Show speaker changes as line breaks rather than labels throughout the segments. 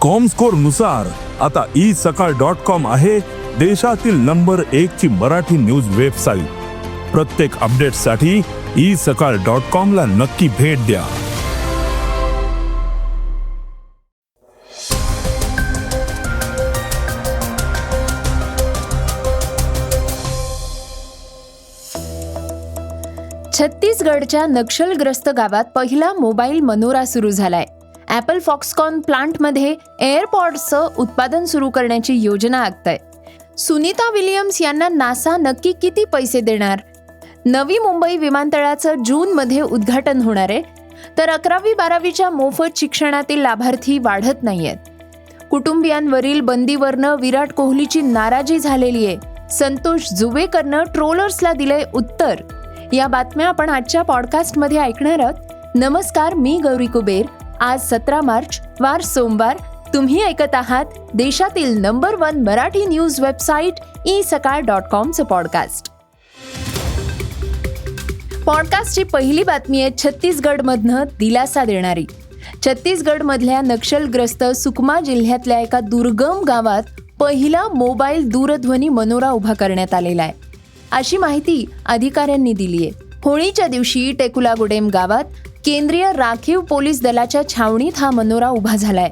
कॉमस्कोरनुसार आता E Sakal dot com आहे देशातील नंबर एक ची मराठी न्यूज वेबसाईट प्रत्येक अपडेटसाठी ई सकाळ डॉट कॉम ला नक्की भेट द्या.
छत्तीसगडच्या नक्षलग्रस्त गावात पहिला मोबाईल मनोरा सुरू झालाय. ॲपल फॉक्सकॉन प्लांटमध्ये एअरपॉड्सचं उत्पादन सुरू करण्याची योजना आखत आहे सुनीता विलियम्स यांना नासा नक्की किती पैसे देणार? नवी मुंबई विमानतळाचं जूनमध्ये उद्घाटन होणार आहे. तर अकरावी बारावीच्या मोफत शिक्षणातील लाभार्थी वाढत नाहीयेत. कुटुंबियांवरील बंदीवरनं विराट कोहलीची नाराजी झालेली आहे. संतोष जुवेकरनं ट्रोलर्सला दिलंय उत्तर. या बातम्या आपण आजच्या पॉडकास्टमध्ये ऐकणार आहोत. नमस्कार मी गौरी कुबेर. आज सतरा मार्च वार सोमवार. तुम्ही ऐकत आहात देशातील number one Marathi news website E Sakal dot कॉमचं podcast. पॉडकास्टची पहिली बातमी आहे छत्तीसगडमधनं दिलासा देणारी. छत्तीसगडमधल्या नक्षलग्रस्त सुकमा जिल्ह्यातल्या एका दुर्गम गावात पहिला मोबाईल दूरध्वनी मनोरा उभा करण्यात आलेला आहे. अशी माहिती अधिकाऱ्यांनी दिली आहे होळीच्या दिवशी टेकुलागुडेम गावात केंद्रीय राखीव पोलीस दलाच्या छावणीत हा मनोरा उभा झालाय.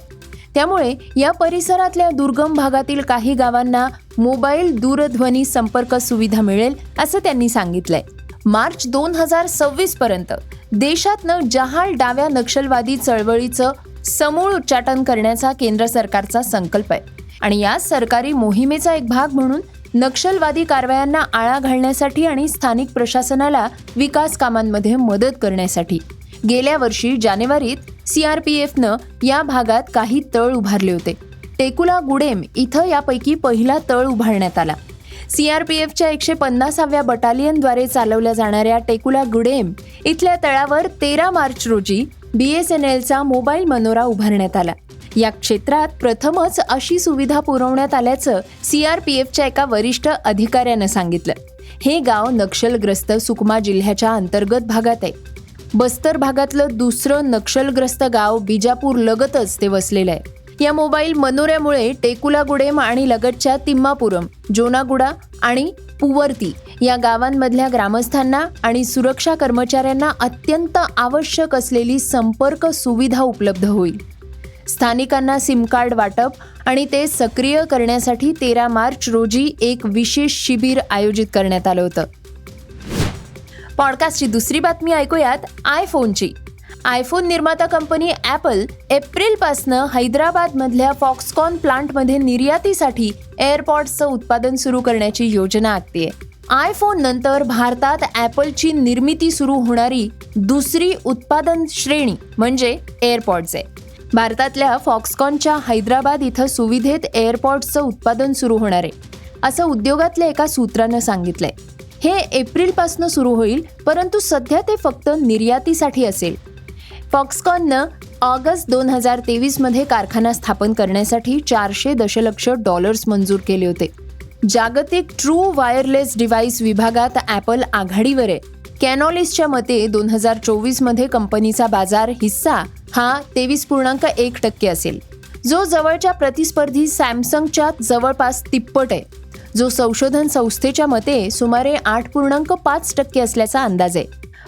त्यामुळे या परिसरातल्या दुर्गम भागातील काही गावांना मोबाईल दूरध्वनी संपर्क सुविधा मिळेल असं त्यांनी सांगितलंय. मार्च दोन हजार सव्वीस पर्यंत देशातनं जहाल डाव्या नक्षलवादी चळवळीचं समूळ उच्चाटन करण्याचा केंद्र सरकारचा संकल्प आहे. आणि या सरकारी मोहिमेचा एक भाग म्हणून नक्षलवादी कारवायांना आळा घालण्यासाठी आणि स्थानिक प्रशासनाला विकास कामांमध्ये मदत करण्यासाठी गेल्या वर्षी जानेवारीत सीआरपीएफनं या भागात काही तळ उभारले होते. टेकुला गुडेम इथं यापैकी पहिला तळ उभारण्यात आला. सीआरपीएफच्या एकशे पन्नासाव्या बटालियनद्वारे चालवल्या जाणाऱ्या टेकुला गुडेम इथल्या तळावर तेरा मार्च रोजी बी एस एन एलचा मोबाईल मनोरा उभारण्यात आला. या क्षेत्रात प्रथमच अशी सुविधा पुरवण्यात आल्याचं सीआरपीएफच्या एका वरिष्ठ अधिकाऱ्यानं सांगितलं. हे गाव नक्षलग्रस्त सुकमा जिल्ह्याच्या अंतर्गत भागात आहे. बस्तर भागातलं दुसरं नक्षलग्रस्त गाव बिजापूर लगतच ते वसलेलं आहे. या मोबाईल मनोऱ्यामुळे टेकुलागुडेम आणि लगतच्या तिम्मापुरम जोनागुडा आणि पुवर्ती या गावांमधल्या ग्रामस्थांना आणि सुरक्षा कर्मचाऱ्यांना अत्यंत आवश्यक असलेली संपर्क सुविधा उपलब्ध होईल. स्थानिकांना सिमकार्ड वाटप आणि ते सक्रिय करण्यासाठी तेरा मार्च रोजी एक विशेष शिबिर आयोजित करण्यात आलं होतं. पॉडकास्टची दुसरी बातमी ऐकूयात आयफोनची. आयफोन निर्माता कंपनी ॲपल एप्रिलपासनं हैदराबादमधल्या फॉक्सकॉन प्लांटमध्ये निर्यातीसाठी एअरपॉड्सचं उत्पादन सुरू करण्याची योजना आखतीये. आयफोन नंतर भारतात ॲपलची निर्मिती सुरू होणारी दुसरी उत्पादन श्रेणी म्हणजे एअरपॉड्स आहे भारतातल्या फॉक्सकॉनच्या हैदराबाद इथं सुविधेत एअरपॉड्सचं उत्पादन सुरू होणार आहे असं उद्योगातल्या एका सूत्रानं सांगितलंय. हे एप्रिलपासून सुरू होईल परंतु सध्या ते फक्त निर्यातीसाठी असेल. फॉक्सकॉननं ऑगस्ट दोन हजार तेवीसमध्ये कारखाना स्थापन करण्यासाठी चारशे दशलक्ष डॉलर्स मंजूर केले होते. जागतिक ट्रू वायरलेस डिव्हाइस विभागात ॲपल आघाडीवर आहे. कॅनॉलिसच्या मते दोन हजार चोवीसमध्ये कंपनीचा बाजार हिस्सा हा तेवीस पूर्णांक एक टक्के असेल. जो जवळच्या प्रतिस्पर्धी सॅमसंगच्या जवळपास तिप्पट आहे. जो संशोधन संस्थेच्या मते सुमारे आठ पूर्णांक पाच टक्के असल्याचा अंदाज आहे.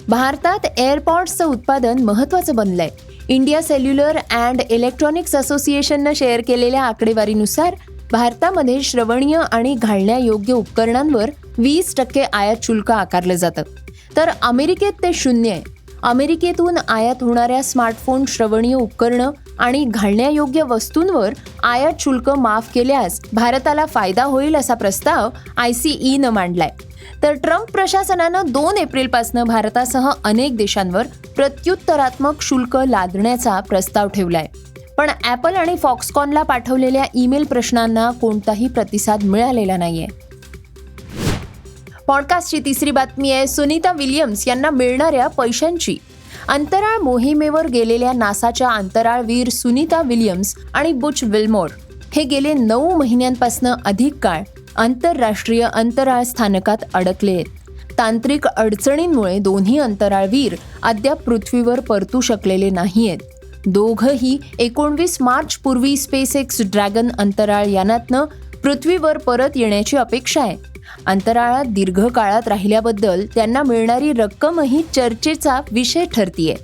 भारतात एअरपॉड्सचं उत्पादन महत्त्वाचं बनलंय. इंडिया सेल्युलर अँड इलेक्ट्रॉनिक्स असोसिएशननं शेअर केलेल्या आकडेवारीनुसार भारतामध्ये श्रवणीय आणि घालण्यायोग्य उपकरणांवर वीस टक्के आयात शुल्क आकारलं जातं. तर अमेरिकेत ते शून्य आहे. अमेरिकेतून आयात होणाऱ्या स्मार्टफोन श्रवणीय उपकरणं आणि घालण्यायोग्य वस्तूंवर आयात शुल्क माफ केल्यास भारताला फायदा होईल असा प्रस्ताव आय सी ईनं मांडलाय. तर ट्रम्प प्रशासनानं दोन एप्रिलपासून भारतासह अनेक देशांवर प्रत्युत्तरात्मक शुल्क लादण्याचा प्रस्ताव ठेवलाय. पण ॲपल आणि फॉक्सकॉनला पाठवलेल्या ईमेल प्रश्नांना कोणताही प्रतिसाद मिळालेला नाहीये. पॉडकास्टची तिसरी बातमी आहे सुनीता विलियम्स यांना मिळणाऱ्या पैशांची. अंतराळ मोहिमेवर गेलेल्या नासाच्या अंतराळवीर सुनीता विलियम्स आणि बुच विल्मोर हे गेले नऊ महिन्यांपासून अधिक काळ आंतरराष्ट्रीय अंतराळ स्थानकात अडकले आहेत. तांत्रिक अडचणींमुळे दोन्ही अंतराळवीर अद्याप पृथ्वीवर परतू शकलेले नाही आहेत. दोघंही एकोणवीस मार्च पूर्वी स्पेस एक्स ड्रॅगन अंतराळ यानातनं पृथ्वीवर परत येण्याची अपेक्षा आहे. अंतराळात दीर्घ काळात राहिल्याबद्दल त्यांना मिळणारी रक्कमही चर्चेचा विषय ठरतीये.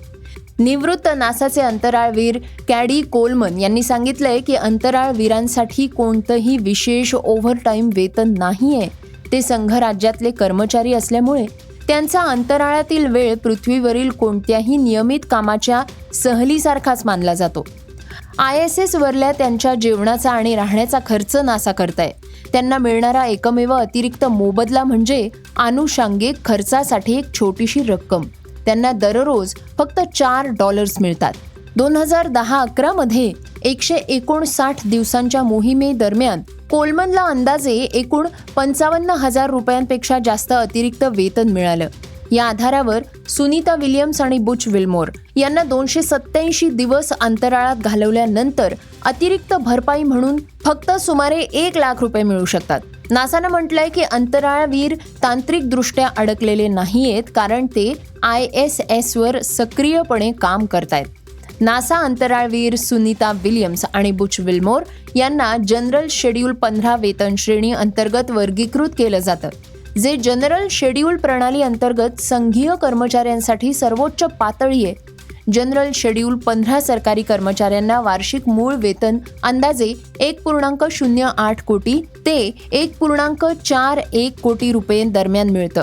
निवृत्त नासाचे अंतराळवीर कॅडी कोलमन यांनी सांगितलंय की अंतराळवीरांसाठी कोणतंही विशेष ओव्हरटाईम वेतन नाहीये. ते संघराज्यातले कर्मचारी असल्यामुळे त्यांचा अंतराळातील वेळ पृथ्वीवरील कोणत्याही नियमित कामाच्या सहलीसारखाच मानला जातो. आय एस एस वरल्या त्यांच्या जेवणाचा आणि राहण्याचा खर्च नासा करताय. त्यांना मिळणारा एकमेव अतिरिक्त मोबदला म्हणजे आनुषंगिक खर्चासाठी एक छोटीशी रक्कम. त्यांना दररोज फक्त चार डॉलर्स मिळतात. दोन हजार दहा अकरामध्ये एकशे एकोणसाठ दिवसांच्या मोहिमेदरम्यान कोलमनला अंदाजे एकूण पंचावन्न हजार रुपयांपेक्षा जास्त अतिरिक्त वेतन मिळालं. या आधारावर सुनीता विलियम्स आणि बुच विल्मोर यांना दोनशे सत्याऐंशी दिवस अंतराळात घालवल्यानंतर अतिरिक्त भरपाई म्हणून फक्त सुमारे एक लाख रुपये मिळू शकतात. नासानं म्हटलंय की अंतराळवीर तांत्रिकदृष्ट्या अडकलेले नाहीयेत कारण ते आय एस एसवर सक्रियपणे काम करतायत. नासा अंतराळवीर सुनीता विलियम्स आणि बुच विल्मोर यांना जनरल शेड्यूल पंधरा वेतन श्रेणी अंतर्गत वर्गीकृत केलं जातं. जे जनरल शेड्यूल प्रणाली अंतर्गत संघीय कर्मचाऱ्यांसाठी सर्वोच्च पातळी आहे. जनरल शेड्यूल पंधरा सरकारी कर्मचाऱ्यांना वार्षिक मूळ वेतन अंदाजे एक पूर्णांक शून्य आठ कोटी ते एक पूर्णांक चार एक कोटी रुपये दरम्यान मिळतं.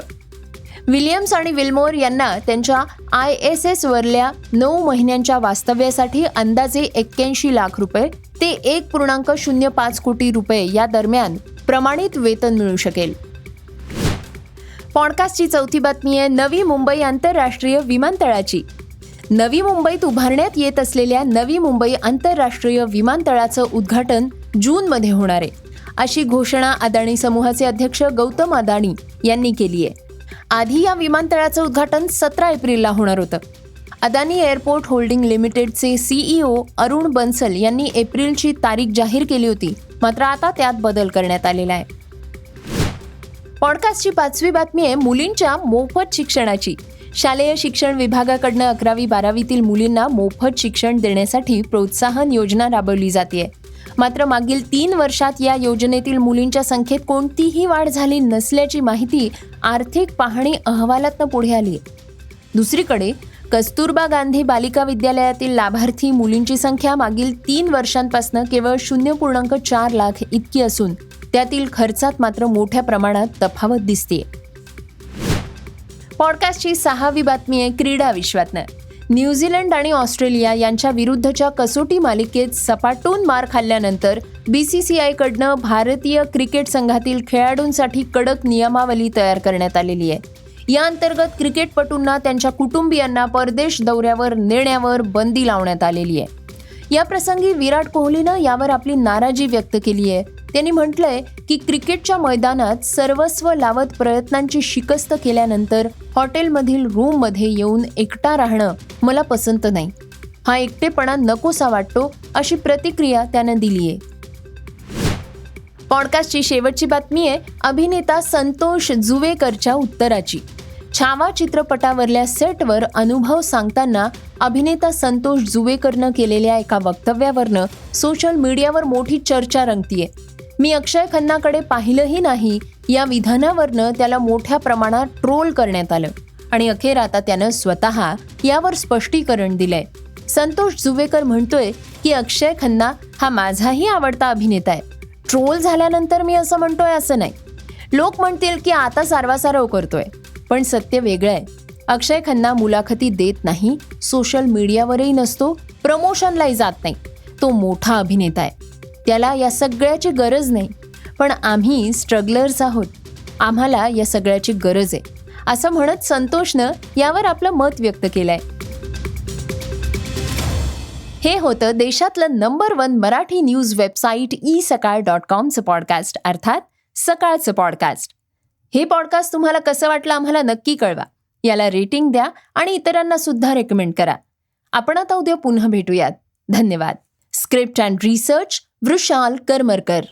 विलियम्स आणि विल्मोर यांना त्यांच्या आय एस एस वरल्या नऊ महिन्यांच्या वास्तव्यासाठी अंदाजे एक्क्याऐंशी लाख रुपये ते एक पूर्णांक शून्य पाच कोटी रुपये या दरम्यान प्रमाणित वेतन मिळू शकेल. पॉडकास्टची चौथी बातमी आहे नवी मुंबई आंतरराष्ट्रीय विमानतळाची. नवी मुंबईत उभारण्यात येत असलेल्या नवी मुंबई आंतरराष्ट्रीय विमानतळाचं उद्घाटन जूनमध्ये होणार आहे. अशी घोषणा अदाणी समूहाचे अध्यक्ष गौतम अदाणी यांनी केली आहे. आधी या विमानतळाचं उद्घाटन सतरा एप्रिलला होणार होतं. अदानी एअरपोर्ट होल्डिंग लिमिटेडचे सीईओ अरुण बन्सल यांनी एप्रिलची तारीख जाहीर केली होती मात्र आता त्यात बदल करण्यात आलेला आहे. पॉडकास्टची पाचवी बातमी आहे मुलींच्या मोफत शिक्षणाची. शालेय शिक्षण विभागाकडनं अकरावी बारावीतील मुलींना मोफत शिक्षण देण्यासाठी प्रोत्साहन योजना राबवली जाते मात्र मागील तीन वर्षात या योजनेतील मुलींच्या संख्येत कोणतीही वाढ झाली नसल्याची माहिती आर्थिक पाहणी अहवालातनं पुढे आली दुसरीकडे कस्तुरबा गांधी बालिका विद्यालयातील लाभार्थी मुलींची संख्या मागील तीन वर्षांपासून केवळ शून्य पूर्णांक चार लाख इतकी असून त्यातील खर्चात मात्र मोठ्या प्रमाणात तफावत दिसते. पॉडकास्टची सहावी बातमी आहे क्रीडा विश्वातनं. न्यूझीलंड आणि ऑस्ट्रेलिया यांच्या विरुद्धच्या कसोटी मालिकेत सपाटून मार खाल्ल्यानंतर बीसीसीआयकडनं भारतीय क्रिकेट संघातील खेळाडूंसाठी कडक नियमावली तयार करण्यात आलेली आहे. या अंतर्गत क्रिकेटपटूंना त्यांच्या कुटुंबियांना परदेश दौऱ्यावर नेण्यावर बंदी लावण्यात आलेली आहे. या प्रसंगी विराट कोहलीनं यावर आपली नाराजी व्यक्त केली आहे. त्यांनी म्हटलंय की क्रिकेटच्या मैदानात सर्वस्व लावत प्रयत्नांची शिकस्त केल्यानंतर हॉटेलमधील रूममध्ये येऊन एकटा राहणं मला पसंत नाही. हा एकटेपणा नकोसा वाटतो अशी प्रतिक्रिया त्यानं दिली आहे पॉडकास्टची शेवटची बातमी आहे अभिनेता संतोष जुवेकरच्या उत्तराची. छावा चित्रपटावरल्या सेटवर अनुभव सांगताना अभिनेता संतोष जुवेकरनं केलेल्या एका वक्तव्यावरनं सोशल मीडियावर मोठी चर्चा रंगतीये. मी अक्षय खन्नाकडे पाहिलंही नाही. या विधानावरनं त्याला मोठ्या प्रमाणात ट्रोल करण्यात आलं. आणि अखेर आता त्यानं स्वतः यावर स्पष्टीकरण दिलंय. संतोष जुवेकर म्हणतोय की अक्षय खन्ना हा माझाही आवडता अभिनेता आहे. ट्रोल झाल्यानंतर मी असं म्हणतोय असं नाही. लोक म्हणतील की आता सारवासारव करतोय. पण सत्य वेगळं आहे. अक्षय खन्ना मुलाखती देत नाही सोशल मीडियावरही नसतो प्रमोशनलाही जात नाही. तो मोठा अभिनेता आहे. त्याला या सगळ्याची गरज नाही. पण आम्ही स्ट्रगलर्स आहोत. आम्हाला या सगळ्याची गरज आहे. असं म्हणत संतोषनं यावर आपलं मत व्यक्त केलंय. हे होतं देशातलं number one Marathi news website E Sakal dot कॉमचं podcast अर्थात सकाळचं पॉडकास्ट हे पॉडकास्ट तुम्हाला कसं वाटलं आम्हाला नक्की कळवा. याला रेटिंग द्या आणि इतरांना सुद्धा रेकमेंड करा. आपण आता उद्या पुन्हा भेटूयात. धन्यवाद. Script and research Vrushal Karmarkar.